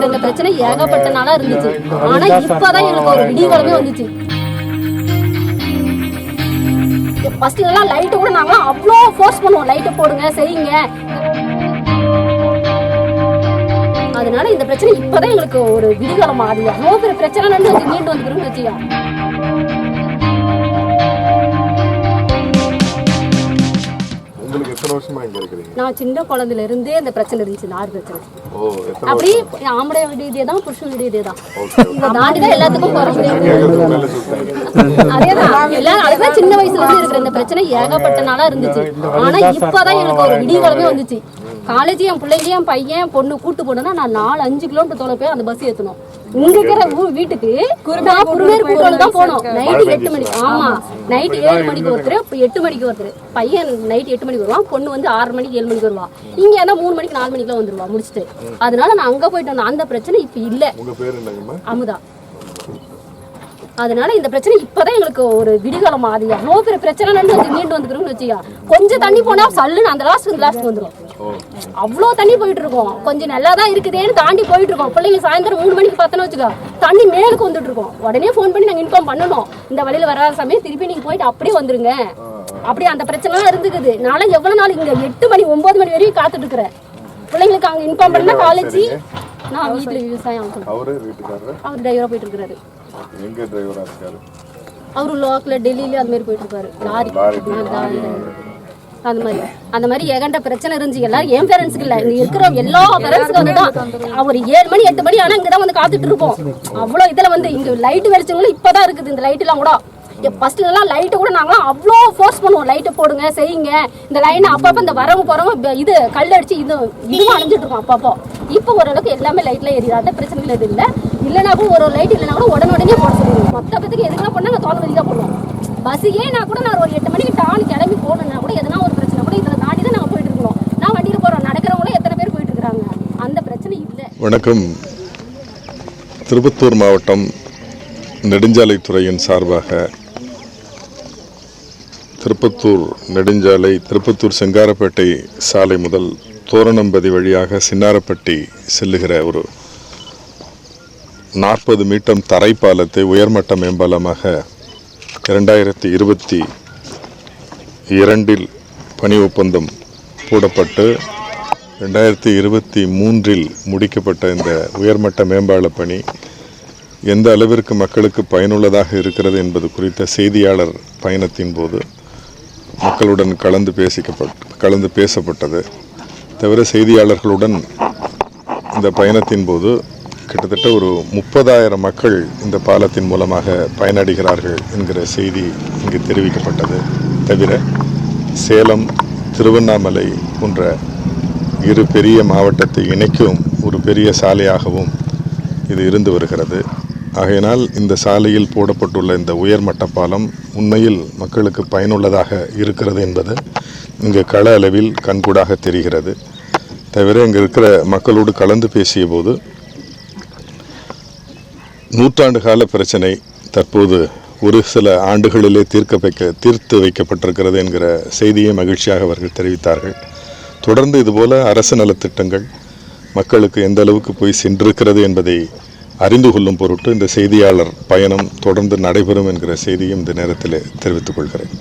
இருக்கிற இந்த பிரச்சனை ஏகப்பட்ட நாளா இருந்துச்சு. ஆனா இப்பதான் எங்களுக்கு ஒரு விடிகாலமே வந்துச்சு. ஃபர்ஸ்ட் எல்லாம் லைட்டு கூட நாங்களாம் அவ்வளோ ஃபோர்ஸ் பண்ணுவோம். லைட்டை போடுங்க செய்யுங்க. அதனால இந்த பிரச்சனை இப்பதான் எங்களுக்கு ஒரு விடிகாலம். அது எவ்வளோ பெரிய பிரச்சனை நடந்து மீண்டு வந்துக்கிறோம்னு வச்சுக்கோ நான் சின்ன குழந்தையில இருந்தே அந்த பிரச்சனை இருந்துச்சு நார் பிரச்சனை. அப்படி ஆம்பளை வீடு இதே தான் புருஷன் வீடு இதே தான் இதை தாண்டி தான் எல்லாத்துக்கும் சொல்றீங்க அதேதான் எல்லாம் அதுதான் சின்ன வயசுல இருந்து இருக்கிற இந்த பிரச்சனை ஏகப்பட்ட நாளா இருந்துச்சு. ஆனா இப்பதான் எங்களுக்கு ஒரு விடிகாலமே வந்துச்சு. காலேஜ் என் பிள்ளைங்க என் பையன் பொண்ணு கூட்டு போனா நான் நாலு அஞ்சு கிலோமீட்டர் தொலை போய் அந்த பஸ் ஏத்தணும். இங்க இருக்கிற ஊர் வீட்டுக்கு நான் குருவேர் கூட்டோட தான் போனோம். நைட்டு எட்டு மணிக்கு ஆமா. நைட்டு ஏழு மணிக்கு ஒருத்தர் எட்டு மணிக்கு ஒருத்தர் பையன் நைட் எட்டு மணிக்கு வருவான் பொண்ணு வந்து ஆறு மணிக்கு ஏழு மணிக்கு வருவா. இங்க ஏன்னா மூணு மணிக்கு நாலு மணிக்குலாம் வந்துருவா முடிச்சுட்டு. அதனால நான் அங்க போயிட்டு வந்தேன். அந்த பிரச்சனை இப்ப இல்ல. உங்க பேர் என்னங்கம்மா அமுதா. அதனால இந்த பிரச்சனை இப்பதான் எங்களுக்கு ஒரு விடிகாலம் அது எவ்வளோ பெரிய பிரச்சனை மீண்டு வந்துக்கிறோம்னு வச்சுக்கோ கொஞ்சம் தண்ணி போனா சல்லுன்னு அந்த லாஸ்ட் லாஸ்ட் வந்துடும் அவ்வளோ தண்ணி போயிட்டு இருக்கோம் கொஞ்சம் நல்லா தான் இருக்குதேன்னு தாண்டி போயிட்டு இருக்கோம் பிள்ளைங்க சாயந்தரம் மூணு மணிக்கு பார்த்தோன்னு வச்சுக்கோ. தண்ணி மேலுக்கு வந்துட்டு இருக்கோம் உடனே ஃபோன் பண்ணி நாங்கள் இன்ஃபார்ம் பண்ணணும். இந்த வழியில வராத சமயம் திருப்பி நீங்க போயிட்டு அப்படியே வந்துருங்க. அப்படியே அந்த பிரச்சனைலாம் இருந்துக்குது. நானும் எவ்வளவு நாள் இங்க எட்டு மணி ஒன்பது மணி வரையும் காத்துட்டு இருக்கிறேன் பிள்ளைங்களுக்கு அங்க இன்ஃபார்ம் பண்ணா காலேஜ் நான் வீட்டுல விவசாயம். அவரு அவர் டிரைவரா போயிட்டு இருக்கிறாரு எங்க டிரைவரா இருக்காரு? அவரு லோக்கல்ல டெல்லியில அது மாதிரி போயிட்டு இருப்பாரு லாரி அது அந்த மாதிரி. அந்த மாதிரி ஏகண்ட பிரச்சனை இருந்துச்சு. எல்லாரும் என் பேரண்ட்ஸ்க்கு இல்ல. இங்க இருக்கிற எல்லா பேரண்ட்ஸ்க்கு வந்து தான். ஒரு ஏழு மணி எட்டு மணி ஆனா இங்கதான் வந்து காத்துட்டு இருப்போம். அவ்வளவு இதுல வந்து இங்க லைட் வெளிச்சங்களும் இப்பதான் இருக்குது இந்த லைட் எல்லாம் கூட. ஃபர்ஸ்ட் எல்லாம் லைட்டு கூட நாங்களாம் அவ்வளோ ஃபோர்ஸ் பண்ணுவோம். லைட்டை போடுங்க செய்யுங்க. இந்த லைனை அப்பப்போ இந்த வரவங்க போறவங்க இது கல் அடிச்சு இது இதுவும் அணைஞ்சிட்டு இருக்கோம் அப்பப்போ. இப்போ ஓரளவுக்கு எல்லாமே லைட்டில் எரியுது பிரச்சனைகள் எதுவும் இல்லை. இல்லைனா கூட ஒரு லைட் இல்லைனா கூட உடனே போட சொல்லிடுவோம். மொத்த பத்துக்கு எதுக்குலாம் பண்ணா நாங்கள் தோண தான் போடுவோம். பஸ்ஸுக்கே நான் கூட நான் ஒரு எட்டு மணிக்கு டான் கிளம்பி போகணும் கூட எதனா ஒரு பிரச்சனை கூட இதில் தாண்டி தான் நாங்கள் போயிட்டு இருக்கோம் நான் வண்டியில் போகிறோம் நடக்கிறவங்களும் எத்தனை பேர் போயிட்டு இருக்காங்க அந்த பிரச்சனை இல்லை வணக்கம். திருப்பத்தூர் மாவட்டம் நெடுஞ்சாலைத்துறையின் சார்பாக திருப்பத்தூர் நெடுஞ்சாலை திருப்பத்தூர் செங்காரப்பேட்டை சாலை முதல் தோரணம்பதி வழியாக சின்னாரப்பட்டி செல்லுகிற ஒரு நாற்பது மீட்டர் தரைப்பாலத்தை உயர்மட்ட மேம்பாலமாக இரண்டாயிரத்தி இருபத்தி இரண்டில் பணி ஒப்பந்தம் போடப்பட்டு ரெண்டாயிரத்தி இருபத்தி மூன்றில் முடிக்கப்பட்ட இந்த உயர்மட்ட மேம்பால பணி எந்த அளவிற்கு மக்களுக்கு பயனுள்ளதாக இருக்கிறது என்பது குறித்த செய்தியாளர் பயணத்தின் போது மக்களுடன் கலந்து பேசிக்கப்பட் கலந்து பேசப்பட்டது. தவிர செய்தியாளர்களுடன் இந்த பயணத்தின் போது கிட்டத்தட்ட ஒரு முப்பதாயிரம் மக்கள் இந்த பாலத்தின் மூலமாக பயனடைகிறார்கள் என்கிற செய்தி இங்கு தெரிவிக்கப்பட்டது. தவிர சேலம் திருவண்ணாமலை போன்ற இரு பெரிய மாவட்டத்தை இணைக்கும் ஒரு பெரிய சாலையாகவும் இது இருந்து வருகிறது. ஆகையினால் இந்த சாலையில் போடப்பட்டுள்ள இந்த உயர்மட்ட பாலம் உண்மையில் மக்களுக்கு பயனுள்ளதாக இருக்கிறது என்பது இங்கு கள அளவில் கண்கூடாக தெரிகிறது. தவிர இங்கே இருக்கிற மக்களோடு கலந்து பேசிய போது நூற்றாண்டு கால பிரச்சனை தற்போது ஒரு சில ஆண்டுகளிலே தீர்க்க வைக்க தீர்த்து வைக்கப்பட்டிருக்கிறது என்கிற செய்தியை மகிழ்ச்சியாக அவர்கள் தெரிவித்தார்கள். தொடர்ந்து இதுபோல அரசு நலத்திட்டங்கள் மக்களுக்கு எந்த அளவுக்கு போய் சென்றிருக்கிறது என்பதை அறிந்து கொள்ளும் பொருட்டு இந்த செய்தியாளர் பயணம் தொடர்ந்து நடைபெறும் என்கிற செய்தியும் இந்த நேரத்தில் தெரிவித்துக் கொள்கிறேன்.